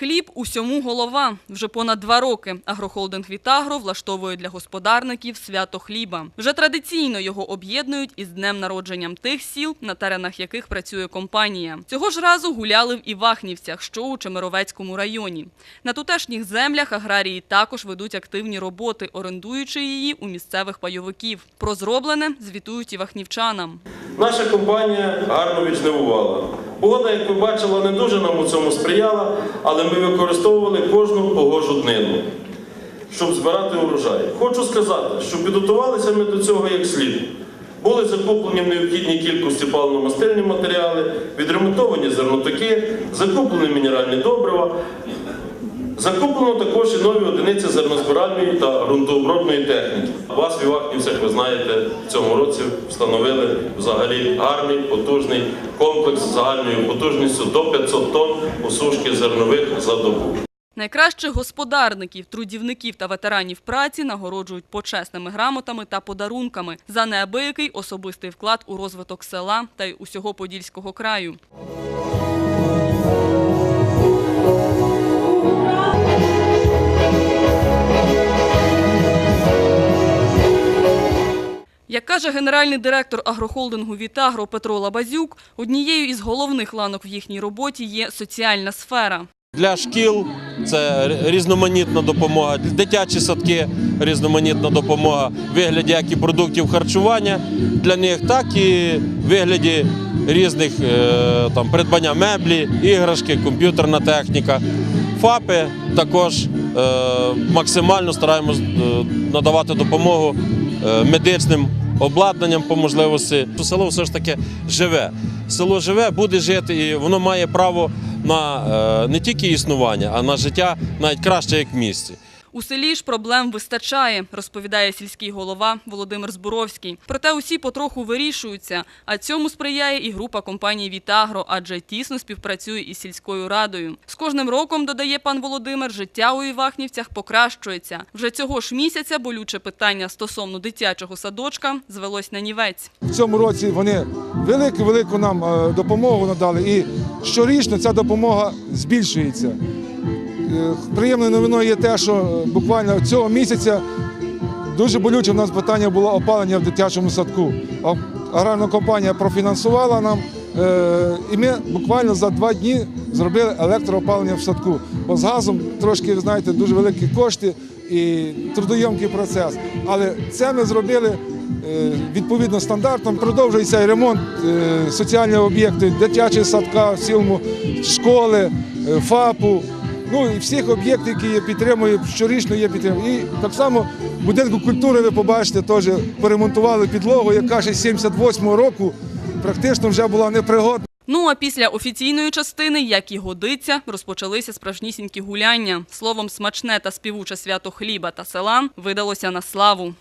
Хліб усьому голова. Вже понад два роки агрохолдинг «Вітагро» влаштовує для господарників свято хліба. Вже традиційно його об'єднують із днем народженням тих сіл, на теренах яких працює компанія. Цього ж разу гуляли в Івахнівцях, що у Чемеровецькому районі. На тутешніх землях аграрії також ведуть активні роботи, орендуючи її у місцевих пайовиків. Про зроблене звітують івахнівчанам. Наша компанія гарно віджнивувала. Погода, як ви бачили, не дуже нам у цьому сприяла, але ми використовували кожну погожу днину, щоб збирати урожай. Хочу сказати, що підготувалися ми до цього як слід. Були закуплені в необхідній кількості паливно-мастильні матеріали, відремонтовані зернотоки, закуплені мінеральні добрива. Закуплено також і нові одиниці зернозбиральної та ґрунтообробної техніки. Вас в Івахнівцях, ви знаєте, в цьому році встановили взагалі гарний потужний комплекс загальною потужністю до 500 тонн осушки зернових за добу. Найкращих господарників, трудівників та ветеранів праці нагороджують почесними грамотами та подарунками за неабиякий особистий вклад у розвиток села та й усього Подільського краю. Як каже генеральний директор агрохолдингу «Вітагро» Петро Лабазюк, однією із головних ланок в їхній роботі є соціальна сфера. Для шкіл це різноманітна допомога, дитячі садки різноманітна допомога вигляді як і продуктів харчування для них, так і вигляді різних е, там, придбання меблі, іграшки, комп'ютерна техніка. ФАПи також е, максимально стараємось е, надавати допомогу медичним обладнанням по можливості. Село все ж таки живе. Село живе, буде жити, і воно має право на е, не тільки існування, а на життя навіть краще, як в місті. У селі ж проблем вистачає, розповідає сільський голова Володимир Збуровський. Проте усі потроху вирішуються, а цьому сприяє і група компанії «Вітагро», адже тісно співпрацює із сільською радою. З кожним роком, додає пан Володимир, життя у Івахнівцях покращується. Вже цього ж місяця болюче питання стосовно дитячого садочка звелось на нівець. В цьому році вони велику велику нам е, допомогу надали, і щорічно ця допомога збільшується. Е, Приємною новиною є те, що е, буквально цього місяця дуже болюче в нас питання було опалення в дитячому садку. Аграрна компанія профінансувала нам, е, і ми буквально за два дні зробили електроопалення в садку. Бо з газом трошки, ви знаєте, дуже великі кошти і трудойомкий процес. Але це ми зробили відповідно стандартам. Продовжується ремонт соціальних об'єктів, дитячого садка, в цілому школи, ФАПу. Ну і всіх об'єктів, які є підтримує, щорічно є підтримка. І так само будинку культури ви побачите, теж поремонтували підлогу, яка ще з 78-го року практично вже була непригодна. Ну а після офіційної частини, як і годиться, розпочалися справжнісінькі гуляння. Словом, смачне та співуче свято хліба та села видалося на славу.